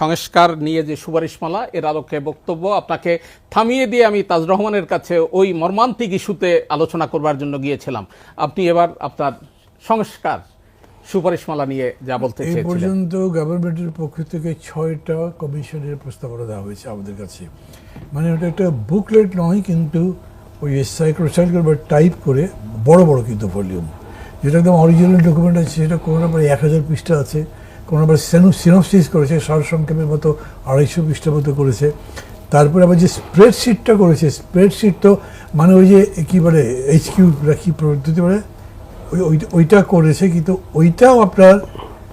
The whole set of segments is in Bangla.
সংস্কার নিয়ে যে সুপারিশমালা এর আলোকে বক্তব্য। আপনাকে থামিয়ে দিয়ে আমি তাজ রহমানের কাছে ওই মর্মান্তিক ইস্যুতে আলোচনা করবার জন্য গিয়েছিলাম। আপনি এবার আপনার সংস্কার সুপারিশমালা নিয়ে যা বলতে এই পর্যন্ত গভর্নমেন্টের পক্ষ থেকে ছয়টা কমিশনের প্রস্তাবনা দেওয়া হয়েছে আমাদের কাছে। মানে ওটা একটা বুকলেট নয় কিন্তু ওই সাইক্রোসাইকেল বা টাইপ করে বড় বড় কিন্তু ভলিউম যেটা একদম অরিজিনাল ডকুমেন্ট আছে সেটা কোনো নাম্বার এক হাজার পৃষ্ঠা আছে। কোনো নাম্বার সিনোপসিস করেছে সারসংক্ষেপের মতো আড়াইশো পৃষ্ঠা মতো করেছে। তারপরে আবার যে স্প্রেডশিটটা করেছে, স্প্রেডশিট তো মানে ওই যে কী বলে এইচ কিউ কি পদ্ধতি বলে? ওই ওই- ওইটা করেছে, কিন্তু ওইটাও আপনার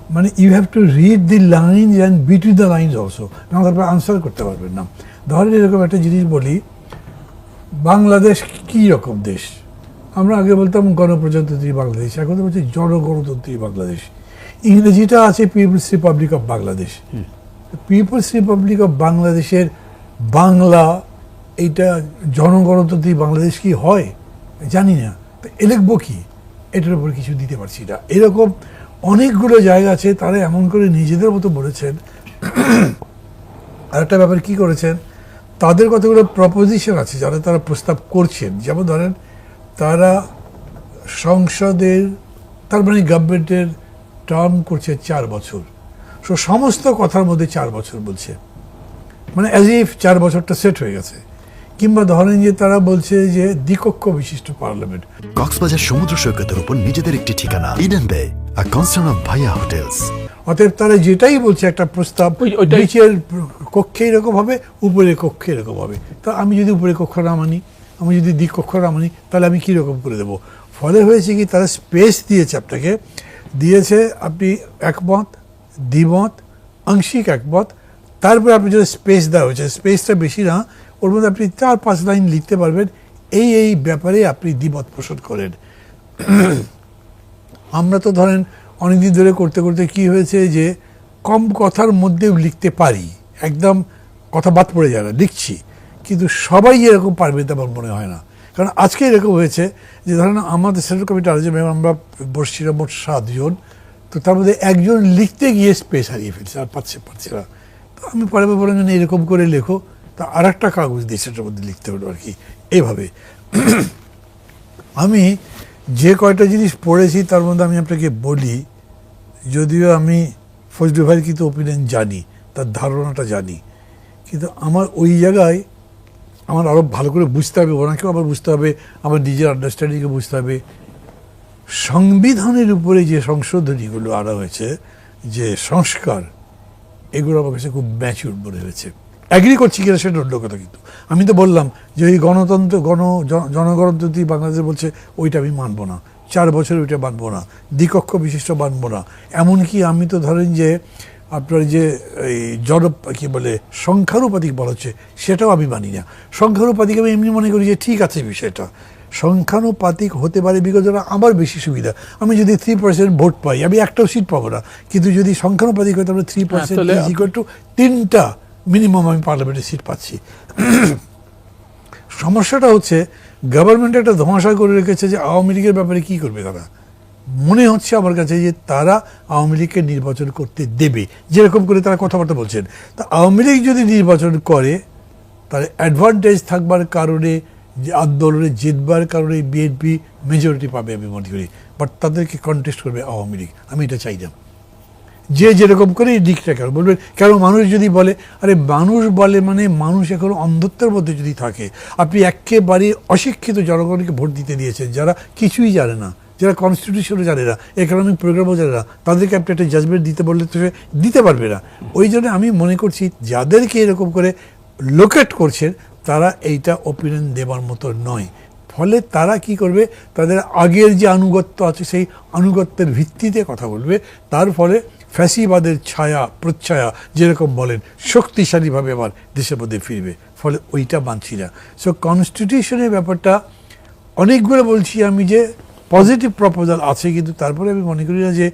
মানে you have to read the line and between the lines also না তারপর আনসার করতে পারবেন না। ধরেন এরকম একটা জিনিস বলি, বাংলাদেশ কী রকম দেশ? আমরা আগে বলতাম গণপ্রজাতন্ত্রী বাংলাদেশ, এখন তো বলছি জনগণতন্ত্রী বাংলাদেশ। ইংরেজিটা আছে people's republic of Bangladesh people's republic of বাংলাদেশের বাংলা এইটা জনগণতন্ত্রী বাংলাদেশ কি হয়? জানি না। তো এ লিখব কি? এটার উপর কিছু দিতে পারছি না। এরকম অনেকগুলো জায়গা আছে তারা এমন করে নিজেদের মতো বলেছেন। আরেকটা ব্যাপার কি করেছেন? তাদের কতগুলো প্রপোজিশন আছে যারা তারা প্রস্তাব করছেন। যেমন ধরেন তারা সংসদের তার মানে গভর্নমেন্টের টার্ম করছে চার বছর। সো সমস্ত কথার মধ্যে চার বছর বলছে। মানে অ্যাজ ইফ চার বছরটা সেট হয়ে গেছে। কিংবা ধরেন যে তারা বলছে যে দ্বিকক্ষ বিশিষ্ট পার্লামেন্ট। কক্সবাজার সমুদ্র সৈকতের উপর নিজেদের একটি ঠিকানা Eden bay a concern of ভাইয়া হোটেলস অতএব তারা যেটাই বলছে একটা প্রস্তাব নিচের কক্ষে এরকম হবে উপরের কক্ষে এরকম হবে। তা আমি যদি উপরে কক্ষ না মানি আমি যদি দ্বিকক্ষ না মানি তাহলে আমি কীরকম করে দেবো? ফলে হয়েছে কি তারা স্পেস দিয়েছে আপনাকে দিয়েছে আপনি একমত, দ্বিমত, আংশিক একমত। তারপরে আপনি যদি স্পেস দেওয়া হয়েছে স্পেসটা বেশি না, ওর মধ্যে আপনি চার পাঁচ লাইন লিখতে পারবেন, এই এই ব্যাপারে আপনি দ্বিমত পোষণ করেন। আমরা তো ধরেন অনেকদিন ধরে করতে করতে কি হয়েছে যে, কম কথার মধ্যেও লিখতে পারি, একদম কথা বাদ পড়ে যায় না, লিখছি। কিন্তু সবাই এরকম পারবে তো আমার মনে হয় না। কারণ আজকে এরকম হয়েছে যে ধরেন আমাদের সেন্ট্রাল কমিটি আলোচনা আমরা বসছিলাম মোট সাতজন, তো তার মধ্যে একজন লিখতে গিয়ে স্পেস হারিয়ে ফেলছে, আর পাচ্ছে পারছে না। তো আমি পরে যে এরকম করে লেখো, তা আর একটা কাগজ দিয়ে সেটার মধ্যে লিখতে হলো আর কি এইভাবে আমি যে কয়টা জিনিস পড়েছি, তার মধ্যে আমি আপনাকে বলি, যদিও আমি ফজলু ভাইয়ের কিন্তু ওপিনিয়ন জানি, তার ধারণাটা জানি, কিন্তু আমার ওই জায়গায় আমার আরও ভালো করে বুঝতে হবে, ওনাকেও আবার বুঝতে হবে, আমার নিজের আন্ডারস্ট্যান্ডিংকে বুঝতে হবে। সংবিধানের উপরে যে সংশোধনীগুলো আনা হয়েছে, যে সংস্কার, এগুলো আমার কাছে খুব ম্যাচিউর মনে হয়েছে। অ্যাগ্রি করছি কিনা সেটা অন্য কথা কিন্তু। আমি তো বললাম যে ওই গণতন্ত্র, গণ, জন- জনগণতন্ত্রী বাংলাদেশ বলছে, ওইটা আমি মানবো না। চার বছর ওইটা মানবো না। দ্বিকক্ষ বিশিষ্ট মানবো না। এমনকি আমি তো ধরেন যে আপনার যে এই জন কি বলে সংখ্যানুপাতিক বলা হচ্ছে সেটাও আমি মানি না। সংখ্যানুপাতিক আমি এমনি মনে করি যে ঠিক আছে বিষয়টা। সংখ্যানুপাতিক হতে পারে বিগত আমার বেশি সুবিধা। আমি যদি থ্রি পার্সেন্ট ভোট পাই আমি একটাও সিট পাবো না। কিন্তু যদি সংখ্যানুপাতিক হয় তাহলে থ্রি পার্সেন্ট ইকুয়াল টু তিনটা মিনিমাম আমি পার্লামেন্টে সিট পাচ্ছি। সমস্যাটা হচ্ছে গভর্নমেন্ট একটা ধোঁয়াশা করে রেখেছে যে আওয়ামী লীগের ব্যাপারে কি করবে তারা? মনে হচ্ছে আমার কাছে যে তারা আওয়ামী লীগকে নির্বাচন করতে দেবে। যেরকম করে তারা কথাবার্তা বলছেন। তা আওয়ামী লীগ যদি নির্বাচন করে, তাহলে অ্যাডভান্টেজ থাকবার কারণে, যে আন্দোলনে জিতবার কারণে বিএনপি মেজরিটি পাবে আমি মনে করি। বাট তাদেরকে কন্টেস্ট করবে আওয়ামী লীগ। আমি এটা চাই না। যে যেরকম করে দিকটা কেন বলবেন? কেন মানুষ যদি বলে, আরে মানুষ বলে মানে মানুষ এখন অন্ধত্বের মধ্যে যদি থাকে, আপনি একেবারে অশিক্ষিত জনগণকে ভোট দিতে দিয়েছেন, যারা কিছুই জানে না। যারা কনস্টিটিউশনও জানে না ইকোনমিক প্রোগ্রামও জানে না, তাদেরকে আপনি একটা জাজমেন্ট দিতে বললে তো দিতে পারবে না। ওই জন্য আমি মনে করছি, যাদেরকে এরকম করে লোকেট করছেন, তারা এইটা ওপিনিয়ন দেবার মতো নয়। ফলে তারা কি করবে, তাদের আগের যে আনুগত্য আছে, সেই আনুগত্যের ভিত্তিতে কথা বলবে। তার ফলে ফ্যাসিবাদের ছায়া, প্রচ্ছায়া, যেরকম বলেন, শক্তিশালীভাবে আবার দেশের মধ্যে ফিরবে। ফলে ওইটা মানছি না। সো কনস্টিটিউশনের ব্যাপারটা অনেকগুলো বলছি আমি যে পজিটিভ প্রপোজাল আছে কিন্তু তারপরে আমি মনে করি না যে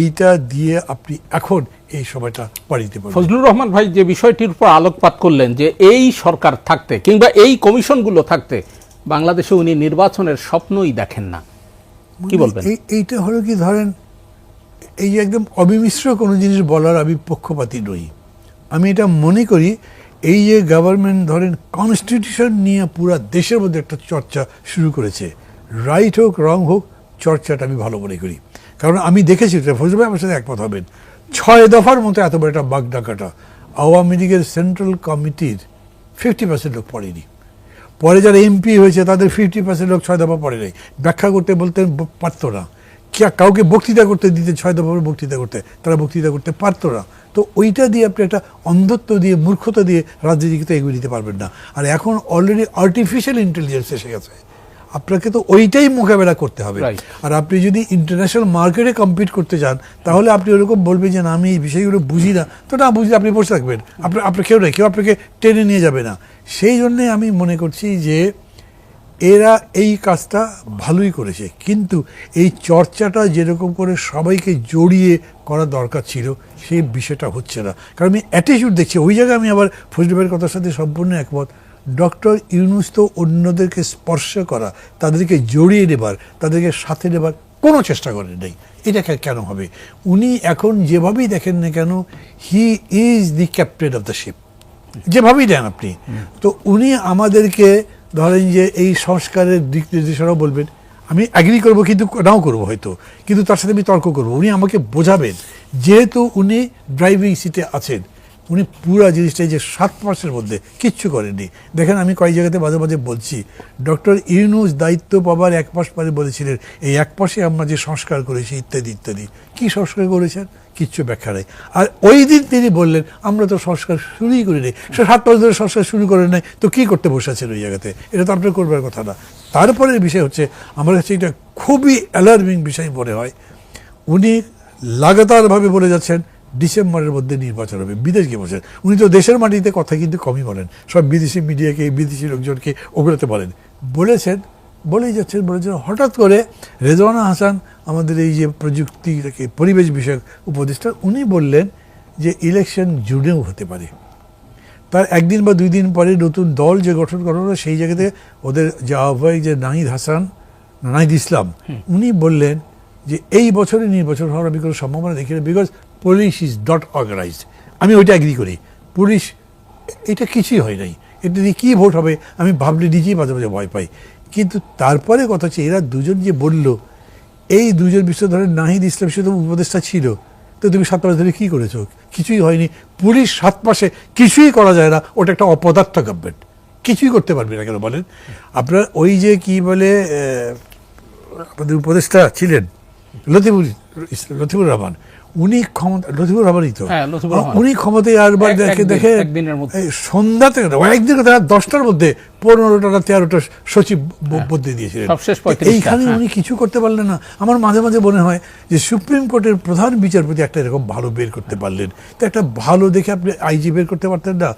এইটা দিয়ে আপনি এখন এই সময়টা পাড়িতে পারবেন। ফজলুর রহমান ভাই যে বিষয়টির উপর আলোকপাত করলেন যে এই সরকার থাকতে কিংবা এই কমিশনগুলো থাকতে বাংলাদেশে উনি নির্বাচনের স্বপ্নই দেখেন না। কি বলবেন? এইটা হলো কি ধরেন এই যে একদম অবিমিশ্র কোনো জিনিস বলার আমি পক্ষপাতী নই। আমি এটা মনে করি এই যে গভর্নমেন্ট ধরেন কনস্টিটিউশন নিয়ে পুরো দেশের মধ্যে একটা চর্চা শুরু করেছে। রাইট হোক রং হোক চর্চাটা আমি ভালো মনে করি। কারণ আমি দেখেছি ফজল ভাই আমার সাথে একমত হবেন। ছয় দফার মতো এত বড় একটা বাগ ডাকাটা আওয়ামী লীগের সেন্ট্রাল কমিটির ফিফটি পার্সেন্ট লোক পড়েনি। পরে যারা এমপি হয়েছে, তাদের ফিফটি পার্সেন্ট লোক ছয় দফা পড়ে নাই। ব্যাখ্যা করতে বলতে পারতো না। কাউকে বক্তৃতা করতে দিতে, ছয় দফা বক্তৃতা করতে, তারা বক্তৃতা করতে পারতো না। তো ওইটা দিয়ে আপনি একটা অন্ধত্ব দিয়ে, মূর্খতা দিয়ে রাজনীতিকে তো এগিয়ে দিতে পারবেন না। আর এখন অলরেডি আর্টিফিশিয়াল ইন্টেলিজেন্স এসে গেছে। আপনাকে তো ওইটাই মোকাবেলা করতে হবে। আর আপনি যদি ইন্টারন্যাশনাল মার্কেটে কম্পিট করতে চান তাহলে আপনি ওরকম বলবেন যে না, আমি এই বিষয়গুলো বুঝি না। তো না বুঝলে আপনি বসে থাকবেন। আপনার আপনার কেউ নেই কেউ আপনাকে টেনে নিয়ে যাবে না। সেই জন্যে আমি মনে করছি যে এরা এই কাজটা ভালোই করেছে। কিন্তু এই চর্চাটা যেরকম করে সবাইকে জড়িয়ে করা দরকার ছিল সেই বিষয়টা হচ্ছে না। কারণ আমি অ্যাটিটিউড দেখছি। ওই জায়গায় আমি আবার ফজলুবের কথার সাথে সম্পূর্ণ একমত। ডক্টর ইউনুস তো অন্যদেরকে স্পর্শ করা, তাদেরকে জড়িয়ে নেবার, তাদেরকে সাথে নেবার কোনো চেষ্টা করেন নাই। এটা কেন হবে? উনি এখন যেভাবেই দেখেন না কেন he is the captain of the ship যেভাবেই দেন আপনি। তো উনি আমাদেরকে ধরেন যে এই সংস্কারের দিক নির্দেশনাও বলবেন। আমি অ্যাগ্রি করব কিন্তু নাও করব হয়তো। কিন্তু তার সাথে আমি তর্ক করব। উনি আমাকে বোঝাবেন। যেহেতু উনি ড্রাইভিং সিটে আছেন উনি পুরো জিনিসটা যে সাত মাসের মধ্যে কিচ্ছু করেনি দেখেন আমি কয়েক জায়গাতে মাঝে মাঝে বলছি, ডক্টর ইউনুস দায়িত্ব পাবার এক মাস পরে বলেছিলেন, এই এক মাসে আমরা যে সংস্কার করেছি, ইত্যাদি ইত্যাদি। কি সংস্কার করেছেন? কিচ্ছু ব্যাখ্যা নেই। আর ওই দিন তিনি বললেন, আমরা তো সংস্কার শুরুই করি নাই সে সাত মাস ধরে সংস্কার শুরু করে নাই, তো কি করতে বসে আছেন ওই জায়গাতে? এটা তো আপনার করবার কথা না। তারপরের বিষয় হচ্ছে, আমার কাছে এটা খুবই অ্যালার্মিং বিষয় মনে হয়। উনি লাগাতারভাবে বলে যাচ্ছেন ডিসেম্বরের মধ্যে নির্বাচন হবে বিদেশ গিয়ে বলছেন উনি তো দেশের মাটিতে কথা কিন্তু কমই বলেন। সব বিদেশি মিডিয়াকে বিদেশি লোকজনকে ওগুলোতে বলেন। বলেছেন বলেই যাচ্ছেন বলেছেন হঠাৎ করে রেজওয়ানা হাসান আমাদের এই যে প্রযুক্তি পরিবেশ বিষয়ক উপদেষ্টা উনি বললেন যে ইলেকশন জুনেও হতে পারে। তার একদিন বা দুই দিন পরে নতুন দল যে গঠন করা হলো সেই জায়গাতে ওদের যে আহ্বায়ক যে নাহিদ হাসান নাহিদ ইসলাম উনি বললেন যে এই বছরে নির্বাচন হওয়ার আমি কোনো সম্ভাবনা দেখি না because police is not organized আমি ওইটা এগ্রি করি। পুলিশ এটা কিছুই হয় নাই। এটা দিয়ে কী ভোট হবে, আমি ভাবলে নিজেই মাঝে মাঝে ভয় পাই। কিন্তু তারপরে কথা হচ্ছে, এরা দুজন যে বলল, এই দুজন বিশ্ব ধরে নাহিদ ইসলাম শুধু উপদেষ্টা ছিল। তো তুমি সাত মাস ধরে কী করেছ? কিছুই হয়নি। পুলিশ সাত মাসে কিছুই করা যায় না। ওটা একটা অপদার্থ গভর্নমেন্ট কিছুই করতে পারবে না কেন বলেন? আপনার ওই যে কি বলে আমাদের উপদেষ্টা ছিলেন, লতিফুর ইসলাম লতিফুর রহমান। উনি ক্ষমতা লতিফুর রহমানই তো হ্যাঁ। উনি ক্ষমতায় আরবার এক- দেখে দেখে। সন্ধ্যাতে কথা দশটার মধ্যে পনেরোটা না তেরোটা সচিব বদলে দিয়েছিলেন হ্যাঁ। 35 টা, এইখানে হ্যাঁ। উনি কিছু করতে পারলেন না আমার মাঝে মাঝে মনে হয় যে সুপ্রিম কোর্টের প্রধান বিচারপতি একটা এরকম ভালো বের করতে পারলেন তো একটা ভালো দেখে আপনি আইজি বের করতে পারতেন না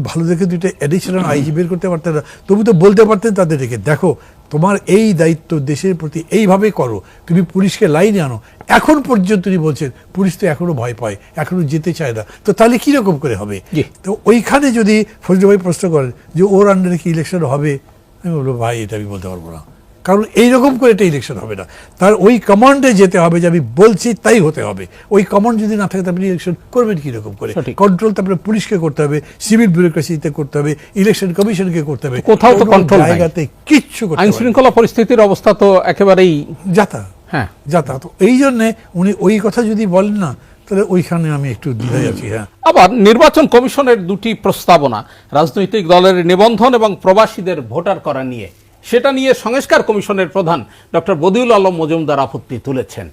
ভালো দেখে দুইটা অ্যাডিশনাল আইজি বের করতে পারতেন না তবু তো বলতে পারতেন তাদের দেখে দেখো তোমার এই দায়িত্ব দেশের প্রতি এইভাবে করো তুমি পুলিশকে লাইনে আনো। এখন পর্যন্ত তিনি বলছেন পুলিশ তো এখনও ভয় পায় এখনও যেতে চায় না। তো তাহলে কীরকম করে হবে? তো ওইখানে যদি ফজলু ভাই প্রশ্ন করেন যে ওর আন্ডারে কি ইলেকশন হবে? আমি বলব ভাই এটা আমি বলতে পারব না। কারণ এইরকম করে এটা ইলেকশন হবে না। তার ওই কমান্ডে যেতে হবে যে আমি বলছি তাই হতে হবে। ওই কমান্ড যদি না থাকে আপনি ইলেকশন করবেন কীরকম করে। কন্ট্রোল তারপরে পুলিশকে করতে হবে সিভিল ব্যুরোক্রেসিতে করতে হবে ইলেকশন কমিশনকে করতে হবে। কোথাও তো কোনো control নাই। জায়গাতে কিচ্ছু আইন শৃঙ্খলা পরিস্থিতির অবস্থা তো একেবারেই যাতা। হ্যাঁ। যাতা। তো এই জন্যে উনি ওই কথা যদি বলেন না তাহলে ওইখানে আমি একটু দ্বিধায় আছি হ্যাঁ। আবার নির্বাচন কমিশনের দুটি প্রস্তাবনা রাজনৈতিক দলের নিবন্ধন এবং প্রবাসীদের ভোটার করা নিয়ে। সেটা নিয়ে সংস্কার কমিশনের প্রধান ডক্টর বদিউল আলম মজুমদার আপত্তি তুলেছেন।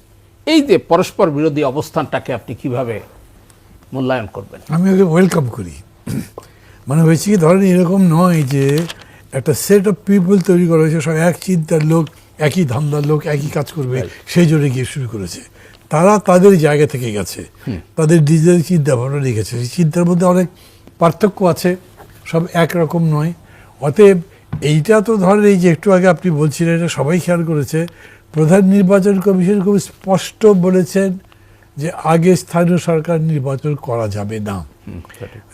এই যে পরস্পর বিরোধী অবস্থানটাকে আপনি কীভাবে মূল্যায়ন করবেন? আমি ওকে ওয়েলকাম করি। মানে হয়েছে কি ধরেন এরকম নয় যে একটা সেট অফ পিপল তৈরি করা হয়েছে সব এক চিন্তার লোক একই ধান্দার লোক একই কাজ করবে সেই জন্য গিয়ে শুরু করেছে। তারা তাদের জায়গা থেকে গেছে। তাদের নিজেদের চিন্তা ভাবনা রেখেছে সেই চিন্তার মধ্যে অনেক পার্থক্য আছে সব একরকম নয়। অতএব এইটা তো ধরেন এই যে একটু আগে আপনি বলছিলেন এটা সবাই খেয়াল করেছে প্রধান নির্বাচন কমিশন খুব স্পষ্ট বলেছেন যে আগে স্থানীয় সরকার নির্বাচন করা যাবে না।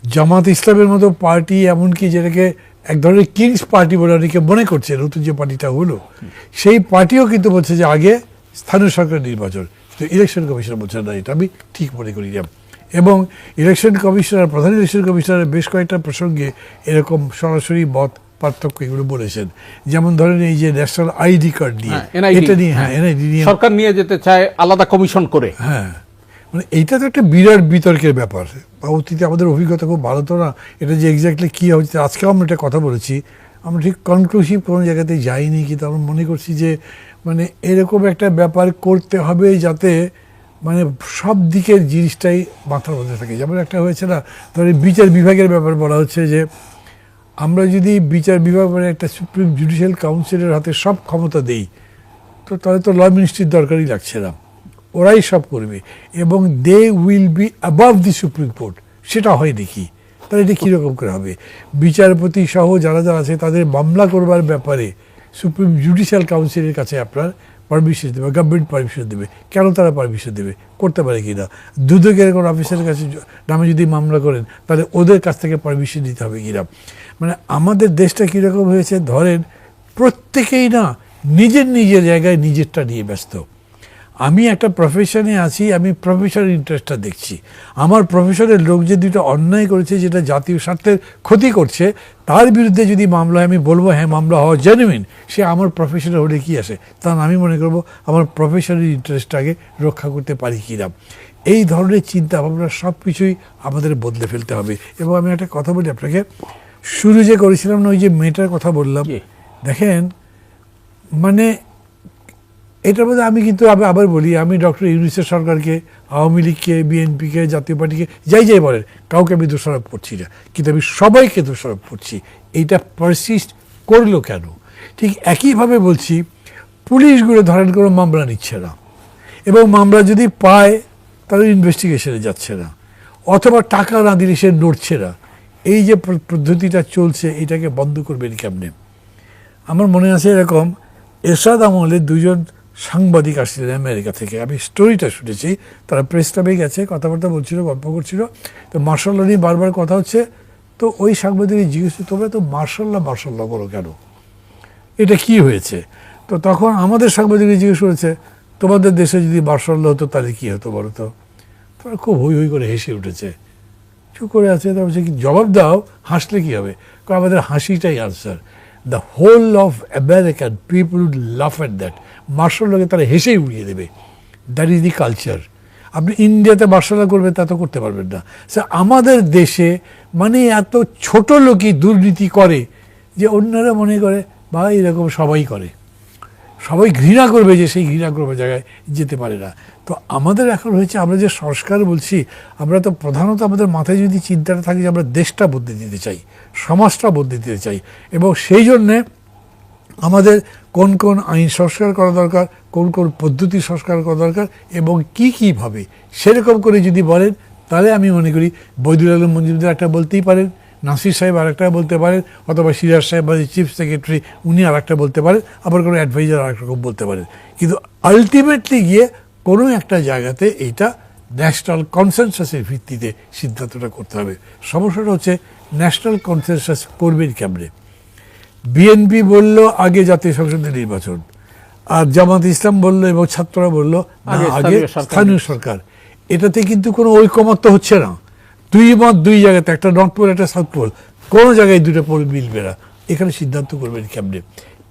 জামাত ইসলামের মতো পার্টি এমনকি যেটাকে এক ধরনের কিংস পার্টি বলে অনেকে মনে করছে নতুন যে পার্টিটা হলো সেই পার্টিও কিন্তু বলছে যে আগে স্থানীয় সরকার নির্বাচন। তো ইলেকশন কমিশন বলছে না এটা আমি ঠিক মনে করি না। এবং ইলেকশন কমিশনার প্রধান ইলেকশন কমিশনার বেশ কয়েকটা প্রসঙ্গে এরকম সরাসরি মত পার্থক্য এগুলো বলেছেন। যেমন ধরেন এই যে ন্যাশনাল আইডি কার্ড নিয়ে হ্যাঁ, এটা নিয়ে হ্যাঁ এনআইডি নিয়ে সরকার নিয়ে যেতে চায় আলাদা কমিশন করে। হ্যাঁ। মানে এইটা তো একটা বিরাট বিতর্কের ব্যাপার। বা অতীতে আমাদের অভিজ্ঞতা খুব ভালো তো না। এটা যে এক্স্যাক্টলি কী হচ্ছে আজকেও আমরা একটা কথা বলেছি। আমরা ঠিক কনক্লুসিভ কোনো জায়গাতে যাইনি কিন্তু আমরা মনে করছি যে মানে এরকম একটা ব্যাপার করতে হবে যাতে মানে সব দিকের জিনিসটাই মাথার মধ্যে থাকে। যেমন একটা হয়েছে না ধরে বিচার বিভাগের ব্যাপার বলা হচ্ছে যে আমরা যদি বিচার বিভাগ মানে একটা সুপ্রিম জুডিশিয়াল কাউন্সিলের হাতে সব ক্ষমতা দেই, তো তাহলে তো ল মিনিস্ট্রির দরকারই লাগছে না। ওরাই সব করবে। এবং they will be above the supreme court সেটা হয় দেখি। তাহলে এটা কীরকম করে হবে? বিচারপতি সহ যারা যারা আছে, তাদের মামলা করবার ব্যাপারে সুপ্রিম জুডিশিয়াল কাউন্সিলের কাছে আপনার পারমিশন দেবে গভর্নমেন্ট পারমিশন দেবে। কেন তারা পারমিশন দেবে? করতে পারে কি না দুদকের কোনো অফিসারের কাছে নামে যদি মামলা করেন, তাহলে ওদের কাছ থেকে পারমিশন দিতে হবে কিনা? মানে আমাদের দেশটা কীরকম হয়েছে? ধরেন প্রত্যেকেই না নিজের নিজের জায়গায় নিজেরটা নিয়ে ব্যস্ত। আমি একটা প্রফেশনে আছি, আমি প্রফেশনের ইন্টারেস্টটা দেখছি। আমার প্রফেশনের লোক যে দুটো অন্যায় করেছে, যেটা জাতীয় স্বার্থের ক্ষতি করছে, তার বিরুদ্ধে যদি মামলা আমি বলব হ্যাঁ মামলা হওয়া জেনুইন সে আমার প্রফেশনে হলে কি আসে? তখন আমি মনে করব, আমার প্রফেশনের ইন্টারেস্টটাকে রক্ষা করতে পারি কি না এই ধরনের চিন্তা ভাবনা সব কিছুই আমাদের বদলে ফেলতে হবে। এবং আমি একটা কথা বলি আপনাকে। শুরু যে করেছিলাম না ওই যে মেয়েটার কথা বললাম দেখেন মানে এটার মধ্যে আমি কিন্তু আবার বলি আমি ডক্টর ইউনিসেফ সরকারকে আওয়ামী লীগকে বিএনপিকে জাতীয় পার্টিকে যাই যাই বলেন কাউকে আমি দোষারোপ করছি না। কিন্তু আমি সবাইকে দোষারোপ করছি। এইটা পারসিস্ট করল কেন? ঠিক একইভাবে বলছি পুলিশগুলো ধরেন কোনো মামলা নিচ্ছে না। এবং মামলা যদি পায় তাহলে ইনভেস্টিগেশনে যাচ্ছে না। অথবা টাকা না দিলে সে নড়ছে না। এই যে পদ্ধতিটা চলছে, এটাকে বন্ধ করবেন কেমনে? আমার মনে আছে এরকম, এরশাদ আমলে দুজন সাংবাদিক আসছিলেন আমেরিকা থেকে। আমি স্টোরিটা শুনেছি, তারা প্রেস ক্লাবে গেছে, কথাবার্তা বলছিল, গল্প করছিল। তো মার্শাল্লাহ নিয়ে বারবার কথা হচ্ছে। তো ওই সাংবাদিক জিজ্ঞেস তোমরা তো মার্শাল্লাহ মার্শাল্লাহ বলো কেন? এটা কি হয়েছে? তো তখন আমাদের সাংবাদিক জিজ্ঞেস করেছে, তোমাদের দেশে যদি মার্শাল্লাহ হতো, তাহলে কী হতো বলো তো? খুব হই হই করে হেসে উঠেছে। চুপ করে আছে তারপর বলছে কি জবাব দাও, হাসলে কি হবে? আমাদের হাসিটাই answer the whole of American people would laugh at that marshal লোকে তারা হেসেই উড়িয়ে দেবে। দ্যাট ইজ দি কালচার আপনি ইন্ডিয়াতে মার্শাল করবেন, তা তো করতে পারবেন না। সে আমাদের দেশে মানে এত ছোট লোকই দুর্নীতি করে যে অন্যরা মনে করে বা এরকম সবাই করে। সবাই ঘৃণা করবে যে সেই ঘৃণা করবে জায়গায় যেতে পারে না। তো আমাদের এখন হয়েছে, আমরা যে সংস্কার বলছি, আমরা তো প্রধানত আমাদের মাথায় যদি চিন্তাটা থাকে যে আমরা দেশটা বদলে দিতে চাই, সমাজটা বদলে দিতে চাই, এবং সেই জন্যে আমাদের কোন কোন আইন সংস্কার করা দরকার, কোন কোন পদ্ধতি সংস্কার করা দরকার, এবং কি কীভাবে সেরকম করে যদি বলেন, তাহলে আমি মনে করি বৈদুল আলম মঞ্জুরদার একটা বলতেই পারেন নাসির সাহেব আর একটা বলতে পারেন অথবা সিরাজ সাহেব বা চিফ সেক্রেটারি উনি আর একটা বলতে পারেন আবার কোনো অ্যাডভাইজার আর রকম বলতে পারেন কিন্তু আলটিমেটলি গিয়ে কোনো একটা জায়গাতে এইটা ন্যাশনাল কনসেনসাসের ভিত্তিতে সিদ্ধান্তটা করতে হবে। সমস্যাটা হচ্ছে ন্যাশনাল কনসেনসাস করবেন কেমনে? বিএনপি বলল আগে জাতীয় সংসদের নির্বাচন আর জামাত ইসলাম বলল এবং ছাত্ররা বলল আগে। স্থানীয় সরকার। এটাতে কিন্তু কোনো ঐকমত্য হচ্ছে না। দুই মত, দুই জায়গাতে, একটা নর্থ পোল একটা সাউথ পোল কোনো জায়গায় দুটো পোল মিলবে না। এখানে সিদ্ধান্ত করবেন কেমনে?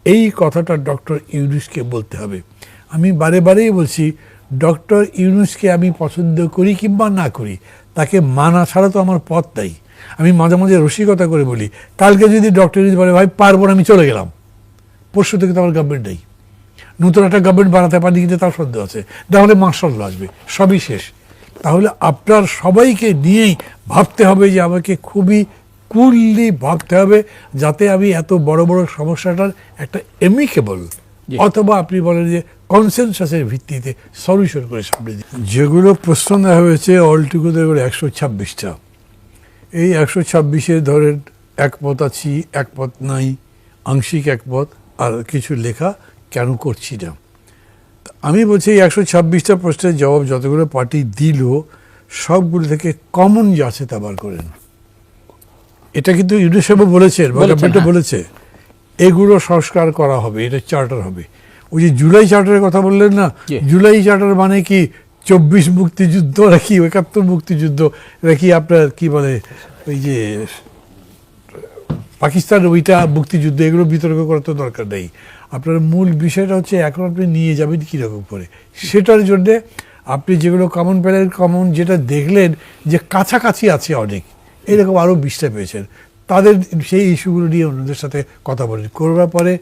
এই কথাটা ডক্টর ইউনুসকে বলতে হবে। আমি বারে বারেই বলছি, ডক্টর ইউনুসকে আমি পছন্দ করি কিংবা না করি, তাকে মানা ছাড়া তো আমার পথ নাই। আমি মাঝে মাঝে রসিকতা করে বলি, কালকে যদি ডক্টর ইউনুস বলে, ভাই, পারব না, আমি চলে গেলাম। পরশু থেকে তো আমার গভর্নমেন্ট নেই। নতুন একটা গভর্নমেন্ট বানাতে পারি কিন্তু তার সন্দেহ আছে। তাহলে মার্শাল আসবে। সবই শেষ। তাহলে আপনার সবাইকে নিয়েই ভাবতে হবে যে আমাকে খুবই কুললি ভাবতে হবে যাতে আমি এত বড় বড় সমস্যাটার একটা এমিকেবল অথবা আপনি বলেন যে কনসেনসাসের ভিত্তিতে সলিউশন করে সামনে যেগুলো প্রশ্ন দেওয়া হয়েছে অলটুকুদের করে একশো ছাব্বিশটা। এই একশো ছাব্বিশে ধরেন একমত আছি একমত নাই আংশিক একমত আর কিছু লেখা কেন করছি না? আমি বলছি একশো ছাব্বিশটা প্রশ্নের জবাব যতগুলো পার্টি দিল সবগুলো থেকে কমন যা আছে তা বার করেন এটা কিন্তু ইউনিসেফও বলেছেন বা গভর্নমেন্টও হ্যাঁ। বলেছে। এগুলো সংস্কার করা হবে এটা চার্টার হবে। ওই যে জুলাই চার্টারের কথা বললেন না? জুলাই চার্টার মানে কি চব্বিশ মুক্তিযুদ্ধ নাকি একাত্তর মুক্তিযুদ্ধ? নাকি আপনার কি বলে ওই যে পাকিস্তান ওইটা মুক্তিযুদ্ধ এগুলো বিতর্ক করার তো দরকার নেই। আপনার মূল বিষয়টা হচ্ছে এখন আপনি নিয়ে যাবেন কীরকম করে। সেটার জন্যে আপনি যেগুলো কমন প্যানেল কমন যেটা দেখলেন যে কাছাকাছি আছে অনেক, এরকম আরও বিশটা পেয়েছেন। তাদের সেই ইস্যুগুলো নিয়ে অন্যদের সাথে কথা বলেন। করবার পরে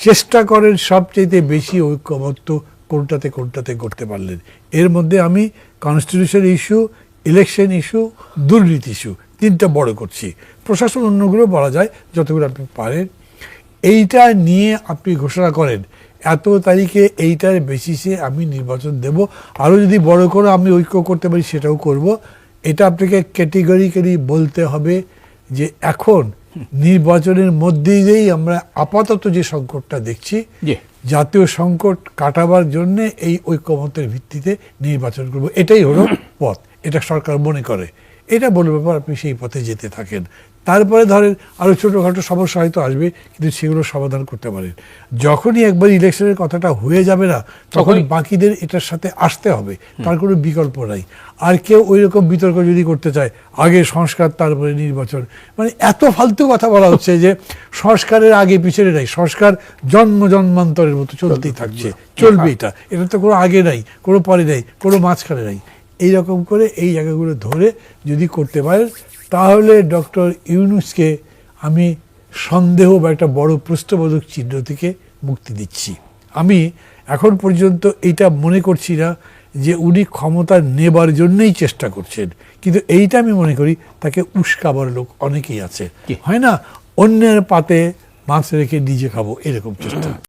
চেষ্টা করেন সবচেয়ে বেশি ঐক্যমত্য কোনটাতে কোনটাতে করতে পারলেন। এর মধ্যে আমি কনস্টিটিউশন ইস্যু ইলেকশন ইস্যু দুর্নীতি ইস্যু তিনটা বড় করছি। প্রশাসন অন্যগুলো বলা যায়, যতগুলো আপনি পারেন। এইটা নিয়ে আপনি ঘোষণা করেন। এত তারিখে এইটার বেসিসে আমি নির্বাচন দেব। আরও যদি বড় করে আমি ঐক্য করতে পারি সেটাও করব। এটা আপনাকে ক্যাটেগরিক্যালি বলতে হবে যে এখন নির্বাচনের মধ্যে দিয়েই আমরা আপাতত যে সংকটটা দেখছি। জাতীয় সংকট কাটাবার জন্য এই ঐক্যমতের ভিত্তিতে নির্বাচন করব। এটাই হলো পথ। এটা সরকার মনে করে। এটা বলবার ব্যাপার আপনি সেই পথে যেতে থাকেন। তারপরে ধরেন আরও ছোটোখাটো সমস্যা হয়তো আসবে কিন্তু সেগুলো সমাধান করতে পারেন। যখনই একবার ইলেকশনের কথাটা হয়ে যাবে না তখন বাকিদের এটার সাথে আসতে হবে। তার কোনো বিকল্প নাই। আর কেউ ওই রকম বিতর্ক যদি করতে চায় আগে সংস্কার তারপরে নির্বাচন। মানে এত ফালতু কথা বলা হচ্ছে যে সংস্কারের আগে পিছনে নাই সংস্কার জন্ম জন্মান্তরের মতো চলতেই থাকছে। চলবে এটা। এটা তো কোনো আগে নাই কোনো পরে নাই কোনো মাঝখানে নাই। এইরকম করে এই জায়গাগুলো ধরে যদি করতে পারেন তাহলে ডক্টর ইউনুসকে আমি সন্দেহ বা একটা বড় প্রশ্নবোধক চিহ্ন থেকে মুক্তি দিচ্ছি। আমি এখন পর্যন্ত এটা মনে করছি না যে উনি ক্ষমতা নেবার জন্যই চেষ্টা করছেন। কিন্তু এইটা আমি মনে করি তাকে উস্কাবার লোক অনেকেই আছে। হয় না? অন্যের পাতে মাছ রেখে নিজে খাব এরকম চেষ্টা।